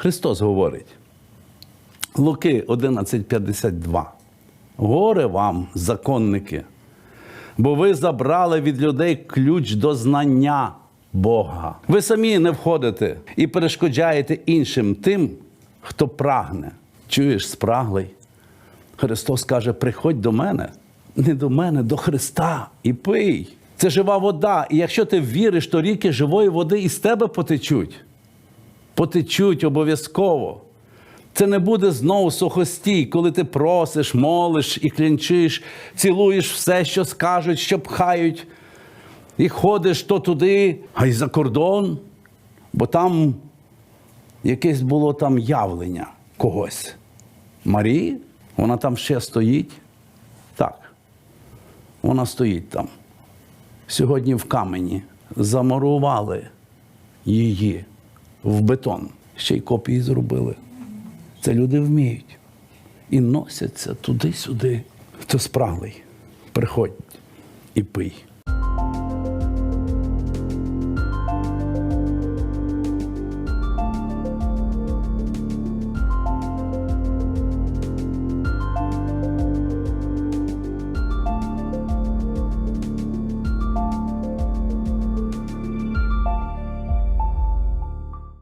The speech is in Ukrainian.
Христос говорить. Луки 11:52. Горе вам, законники, бо ви забрали від людей ключ до знання Бога. Ви самі не входите і перешкоджаєте іншим тим, хто прагне. Чуєш, спраглий? Христос каже: приходь до мене, не до мене, до Христа і пий. Це жива вода. І якщо ти віриш, то ріки живої води із тебе потечуть. Потечуть обов'язково. Це не буде знову сухостій, коли ти просиш, молиш і клянчиш, цілуєш все, що скажуть, що пхають, і ходиш то туди, а й за кордон, бо там якесь було там явлення когось. Марії, вона там ще стоїть. Так, вона стоїть там. Сьогодні в камені замурували її в бетон. Ще й копії зробили. Це люди вміють. І носяться туди-сюди. Хто спраглий, приходь і пий.